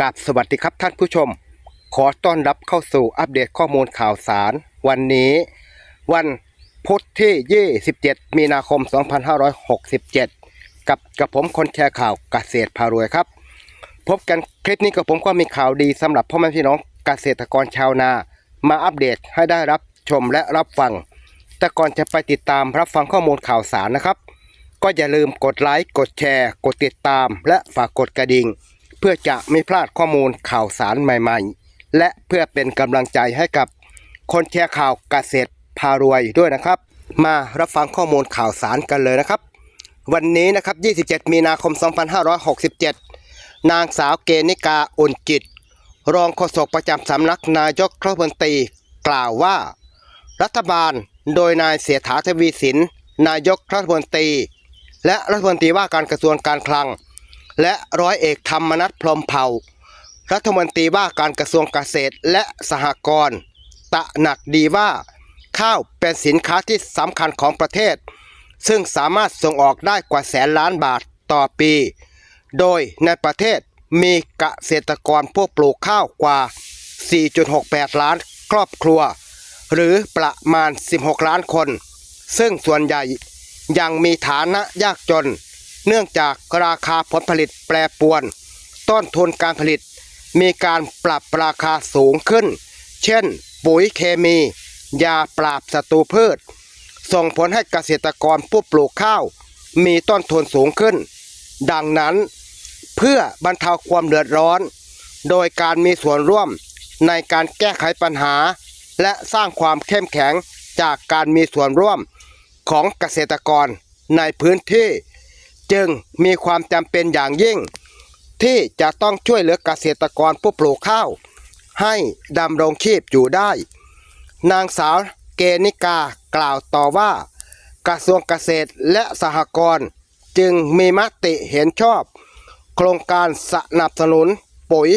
กับสวัสดีครับท่านผู้ชม ขอต้อนรับเข้าสู่อัปเดตข้อมูลข่าวสาร วันนี้ วันพุธที่ 27 มีนาคม 2567 กับกับผมคนแชร์ข่าวเกษตรพารวยครับ พบกันคลิปนี้กับผมก็มีข่าวดีสำหรับพ่อแม่พี่น้องเกษตรกรชาวนา มาอัปเดตให้ได้รับชมและรับฟัง แต่ก่อนจะไปติดตามรับฟังข้อมูลข่าวสารนะครับ ก็อย่าลืมกดไลค์กดแชร์ กดติดตาม และฝากกดกระดิ่ง พื่อจะไม่พลาดข้อมูลข่าวสารใหม่ๆ และเพื่อเป็นกำลังใจให้กับคนแชร์ข่าวเกษตรพารวยด้วยนะครับ มารับฟังข้อมูลข่าวสารกันเลยนะครับ วันนี้นะครับ 27 มีนาคม 2567 นางสาวเกณิกาอุ่นจิต รองโฆษกประจำสำนักนายกรัฐมนตรีกล่าวว่า รัฐบาลโดยนายเสียถาทวีสิน นายกรัฐมนตรี และรัฐมนตรีว่าการกระทรวงการคลัง และร้อยเอกธรรมนัฐพรหมเผ่า รัฐมนตรีว่าการกระทรวงเกษตรและสหกรณ์ตะหนักดีว่า ข้าวเป็นสินค้าที่สำคัญของประเทศ ซึ่งสามารถส่งออกได้กว่าแสนล้านบาทต่อปี โดยในประเทศมีเกษตรกรผู้ปลูกข้าวกว่า 4.68 ล้านครอบครัว หรือประมาณ 16 ล้านคน ซึ่งส่วนใหญ่ยังมีฐานะยากจน เนื่องจากราคาผลผลิตแปรปรวน ต้นทุนการผลิตมีการปรับราคาสูงขึ้น เช่น ปุ๋ยเคมี ยาปราบศัตรูพืช ส่งผลให้เกษตรกรผู้ปลูกข้าว มีต้นทุนสูงขึ้น ดังนั้น เพื่อบรรเทาความเดือดร้อน โดยการมีส่วนร่วมในการแก้ไขปัญหา และสร้างความเข้มแข็งจากการมีส่วนร่วมของเกษตรกรในพื้นที่ จึงมีความจำเป็นอย่างยิ่ง ที่จะต้องช่วยเหลือเกษตรกรผู้ปลูกข้าว ให้ดำรงชีพอยู่ได้ นางสาวเกณิกากล่าวต่อว่า กระทรวงเกษตรและสหกรณ์จึงมีมติเห็นชอบ โครงการสนับสนุนปุ๋ย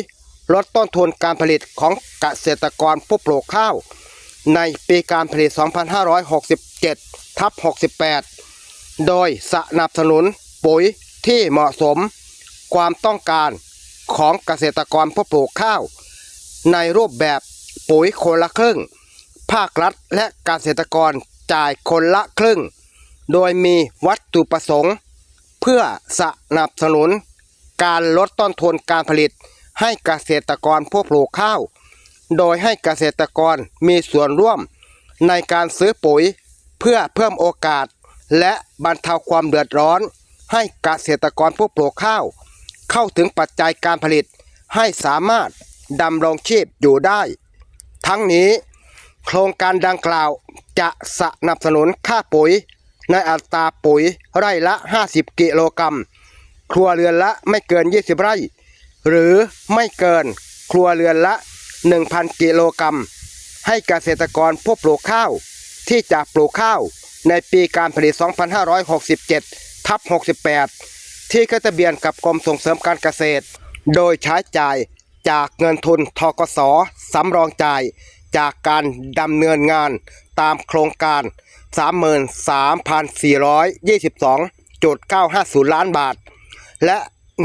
ลดต้นทุนการผลิตของเกษตรกรผู้ปลูกข้าว ในปีการผลิต 2567 ทับ 68 โดยสนับสนุน ปุ๋ยที่เหมาะสม ความต้องการของเกษตรกรผู้ปลูกข้าว ในรูปแบบปุ๋ยคนละครึ่ง ภาครัฐและเกษตรกรจ่ายคนละครึ่ง โดยมีวัตถุประสงค์ เพื่อสนับสนุน การลดต้นทุนการผลิตให้เกษตรกรผู้ปลูกข้าว โดยให้เกษตรกรมีส่วนร่วมในการซื้อปุ๋ยเพื่อเพิ่มโอกาสและบรรเทาความเดือดร้อน ให้เกษตรกรผู้ปลูกข้าว เข้าถึงปัจจัยการผลิตให้สามารถดำรงชีพอยู่ได้ ทั้งนี้ โครงการดังกล่าวจะสนับสนุนค่าปุ๋ย ในอัตราปุ๋ยไร่ละ 50 กิโลกรัม ครัวเรือนละไม่เกิน 20 ไร่ หรือไม่เกินครัวเรือนละ 1,000 กิโลกรัม ให้เกษตรกรผู้ปลูกข้าว ที่จะปลูกข้าวในปีการผลิต 2567 ทับ68 ที่ขึ้นทะเบียนกับกรมส่งเสริมการเกษตร โดยใช้จ่ายจากเงินทุนทกสสำรองจ่ายจากการดำเนินงานตามโครงการ 33,422.950 ล้านบาท และ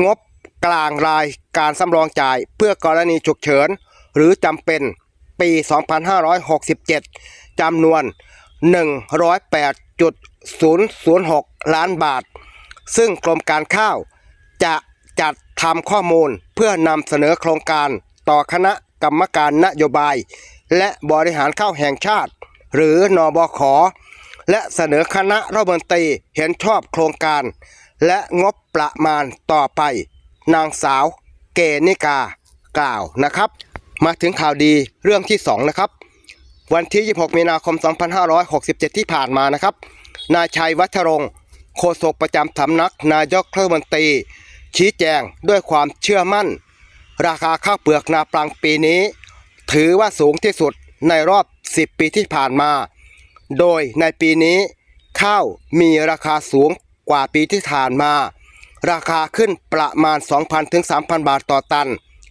งบกลางรายการสำรองจ่ายเพื่อกรณีฉุกเฉิน หรือจำเป็นปี 2567 จำนวน 108.006 ล้านบาท ซึ่งกรมการข้าวจะจัดทำข้อมูลเพื่อนำเสนอโครงการต่อคณะกรรมการนโยบาย และบริหารข้าวแห่งชาติ หรือนอบขและเสนอคณะรัฐมนตรีเห็นชอบโครงการ และงบประมาณต่อไป นางสาวเกณิกากล่าวนะครับ มาถึงข่าวดีเรื่องที่ 2 นะครับ วันที่ 26 มีนาคม 2567 ที่ผ่านมานะครับ นายชัยวัชรงค์ โฆษกประจำสำนักนายกรัฐมนตรีชี้แจงด้วยความเชื่อมั่น ราคาข้าวเปลือกนาปลังปีนี้ ถือว่าสูงที่สุดในรอบ 10 ปีที่ผ่านมา โดยในปีนี้ ข้าวมีราคาสูงกว่าปีที่ผ่านมา ราคาขึ้นประมาณ 2,000ถึง3,000 บาทต่อตัน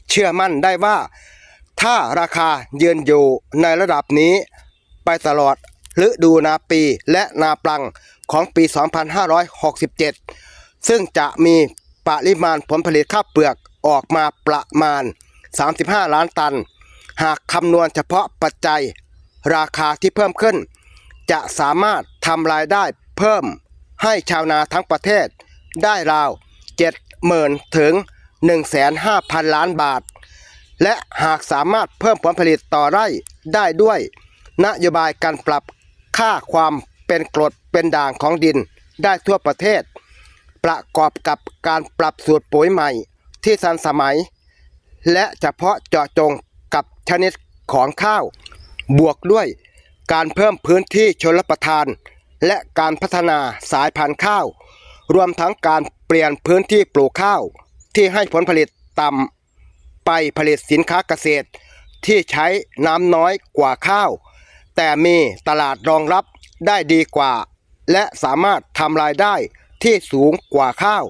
เชื่อมั่นได้ว่า ถ้าราคายืนอยู่ในระดับนี้ ไปตลอดฤดูนาปีและนาปลัง ของปี 2567 ซึ่งจะมีปริมาณผลผลิตข้าวเปลือกออกมาประมาณ 35 ล้านตัน หากคำนวณเฉพาะปัจจัยราคาที่เพิ่มขึ้น จะสามารถทำรายได้เพิ่มให้ชาวนาทั้งประเทศ ได้ราว 70,000 ถึง 1,500,000 ล้านบาท และหากสามารถเพิ่มผลผลิตต่อไร่ได้ด้วย นโยบายการปรับค่าความ เป็นกรดเป็นด่างของดินได้ทั่วประเทศ ประกอบกับการปรับสูตรปุ๋ยใหม่ที่ทันสมัย และเฉพาะเจาะจงกับชนิดของข้าว บวกด้วยการเพิ่มพื้นที่ชนรับประทาน และการพัฒนาสายพันธุ์ข้าว รวมทั้งการเปลี่ยนพื้นที่ปลูกข้าว ที่ให้ผลผลิตต่ำไปผลิตสินค้าเกษตร ที่ใช้น้ำน้อยกว่าข้าว แต่มีตลาดรองรับ ได้ดีกว่า และสามารถทำรายได้ที่สูงกว่าข้าว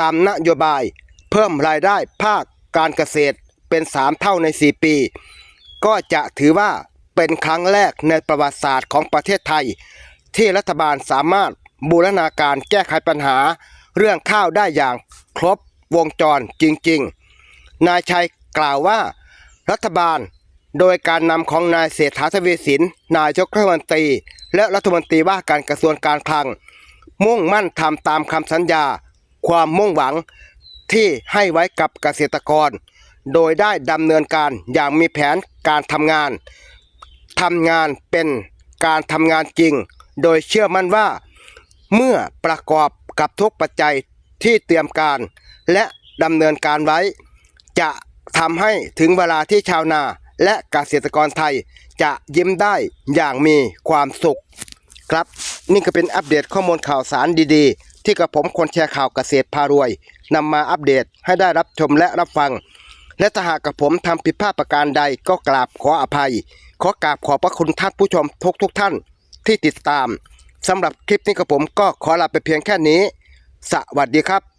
ตามนโยบายเพิ่มรายได้ภาคการเกษตรเป็น 3 เท่าใน 4 ปี ก็จะถือว่าเป็นครั้งแรกในประวัติศาสตร์ของประเทศไทย ที่รัฐบาลสามารถบูรณาการแก้ไขปัญหา เรื่องข้าวได้อย่างครบวงจรจริง ๆ นายชัยกล่าวว่า รัฐบาล โดยการนำของนายเศรษฐาทวีสิน นายกรัฐมนตรี และรัฐมนตรีว่าการกระทรวงการคลัง มุ่งมั่นทำตามคำสัญญา ความมุ่งหวังที่ให้ไว้กับเกษตรกร โดยได้ดำเนินการอย่างมีแผนการทำงานทำงานเป็นการทำงานจริง โดยเชื่อมั่นว่า เมื่อประกอบกับทุกปัจจัยที่เตรียมการ และดำเนินการไว้ จะทำให้ถึงเวลาที่ชาวนา และเกษตรกรไทยจะยิ้มได้อย่างมีความสุข ครับ นี่ก็เป็นอัปเดตข้อมูลข่าวสารดีๆ ที่กระผมคนแชร์ข่าวเกษตรพารวยนำมาอัปเดตให้ได้รับชมและรับฟัง และถ้าหากกับผมทำผิดพลาดประการใดก็กราบขออภัย ขอกราบขอบพระคุณท่านผู้ชมทุกทุกท่านที่ติดตามสำหรับคลิปนี้กับผมก็ขอลาไปเพียงแค่นี้ สวัสดีครับ